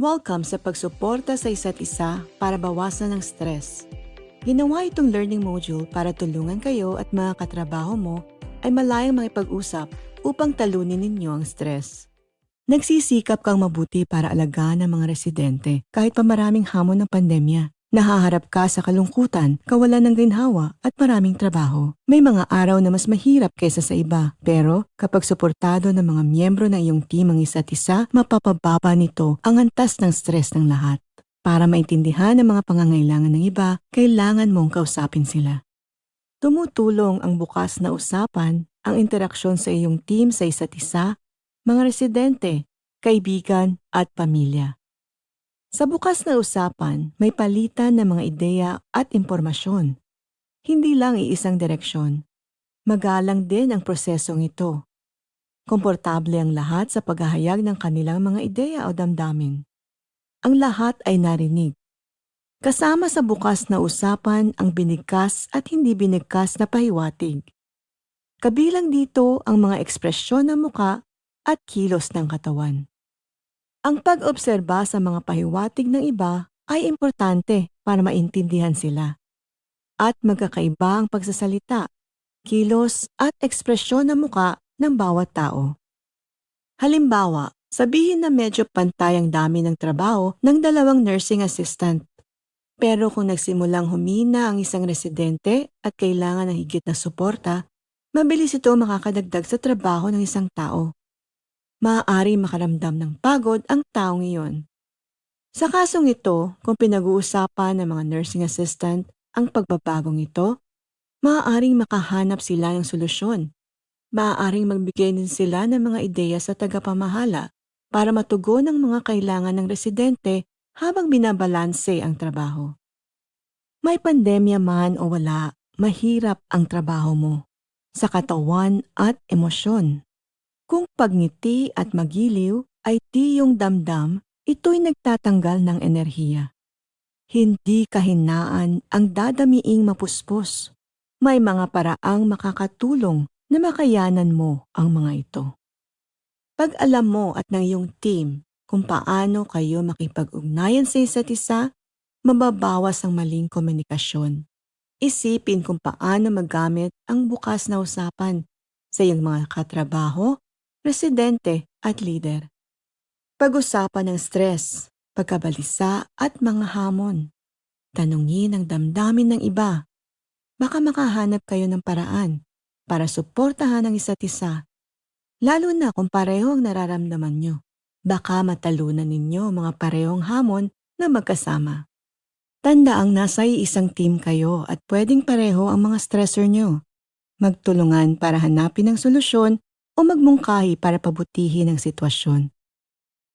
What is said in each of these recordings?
Welcome sa pagsuporta sa isa't isa para bawasan ang stress. Ginawa itong learning module para tulungan kayo at mga katrabaho mo ay malayang makipag-usap upang talunin ninyo ang stress. Nagsisikap kang mabuti para alagaan ang mga residente kahit pa maraming hamon ng pandemya. Nahaharap ka sa kalungkutan, kawalan ng ginhawa at maraming trabaho. May mga araw na mas mahirap kaysa sa iba. Pero kapag suportado ng mga miyembro ng iyong team ang isa't isa, mapapababa nito ang antas ng stress ng lahat. Para maintindihan ang mga pangangailangan ng iba, kailangan mong kausapin sila. Tumutulong ang bukas na usapan, ang interaksyon sa iyong team sa isa't isa, mga residente, kaibigan at pamilya. Sa bukas na usapan, may palitan ng mga ideya at impormasyon. Hindi lang iisang direksyon. Magalang din ang prosesong ito. Komportable ang lahat sa paghahayag ng kanilang mga ideya o damdamin. Ang lahat ay narinig. Kasama sa bukas na usapan ang binigkas at hindi binigkas na pahiwatig. Kabilang dito ang mga ekspresyon ng muka at kilos ng katawan. Ang pag-obserba sa mga pahiwatig ng iba ay importante para maintindihan sila. At magkakaiba ang pagsasalita, kilos at ekspresyon ng muka ng bawat tao. Halimbawa, sabihin na medyo pantay ang dami ng trabaho ng dalawang nursing assistant. Pero kung nagsimulang humina ang isang residente at kailangan ng higit na suporta, mabilis ito makakadagdag sa trabaho ng isang tao maaari makaramdam ng pagod ang taong iyon. Sa kasong ito, kung pinag-uusapan ng mga nursing assistant ang pagbabagong ito, maaaring makahanap sila ng solusyon. Maaaring magbigay din sila ng mga ideya sa tagapamahala para matugon ang mga kailangan ng residente habang binabalanse ang trabaho. May pandemya man o wala, mahirap ang trabaho mo sa katawan at emosyon. Kung pagngiti at magiliw ay tiyong damdam, ito'y nagtatanggal ng enerhiya. Hindi kahinaan ang dadamiing mapuspos. May mga paraang makakatulong na makayanan mo ang mga ito. Pag alam mo at ng iyong team kung paano kayo makipag-ugnayan sa isa't isa, mababawas ang maling komunikasyon. Isipin kung paano magamit ang bukas na usapan sa iyong mga katrabaho residente at leader. Pag-usapan ng stress, pagkabalisa at mga hamon. Tanungin ang damdamin ng iba. Baka makahanap kayo ng paraan para suportahan ang isa't isa. Lalo na kung pareho ang nararamdaman nyo. Baka matalunan ninyo mga parehong hamon na magkasama. Tanda ang nasa isang team kayo at pwedeng pareho ang mga stressor nyo. Magtulungan para hanapin ang solusyon o magmungkahi para pabutihin ang sitwasyon.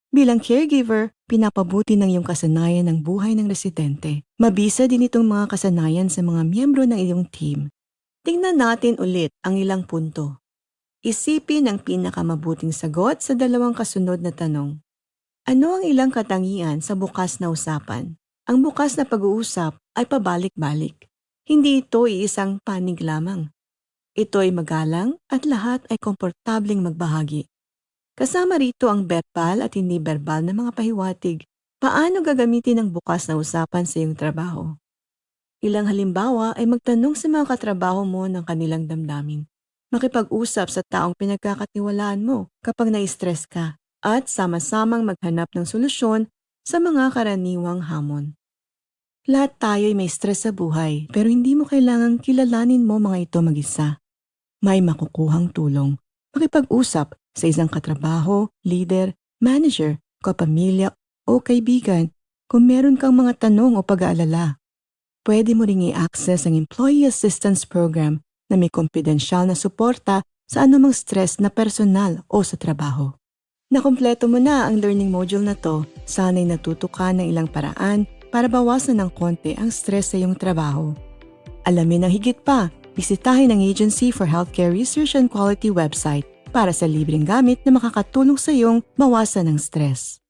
Bilang caregiver, pinapabuti ng iyong kasanayan ng buhay ng residente. Mabisa din itong mga kasanayan sa mga miyembro ng iyong team. Tingnan natin ulit ang ilang punto. Isipin ang pinakamabuting sagot sa dalawang kasunod na tanong. Ano ang ilang katangian sa bukas na usapan? Ang bukas na pag-uusap ay pabalik-balik. Hindi ito iisang panig lamang. Ito ay magalang at lahat ay komportableng magbahagi. Kasama rito ang verbal at hindi verbal na mga pahiwatig. Paano gagamitin ang bukas na usapan sa iyong trabaho? Ilang halimbawa ay magtanong sa mga katrabaho mo ng kanilang damdamin. Makipag-usap sa taong pinagkakatiwalaan mo kapag na-stress ka at sama-samang maghanap ng solusyon sa mga karaniwang hamon. Lahat tayo ay may stress sa buhay pero hindi mo kailangang kilalanin mo mga ito mag-isa may makukuhang tulong. Makipag-usap sa isang katrabaho, leader, manager, kapamilya o kaibigan kung meron kang mga tanong o pag-aalala. Pwede mo ring i-access ang Employee Assistance Program na may kompidensyal na suporta sa anumang stress na personal o sa trabaho. Nakumpleto mo na ang learning module na to, sana'y natuto ka ng ilang paraan para bawasan ng konti ang stress sa iyong trabaho. Alamin ang higit pa bisitahin ang Agency for Healthcare Research and Quality website para sa libreng gamit na makakatulong sa iyong mawasan ng stress.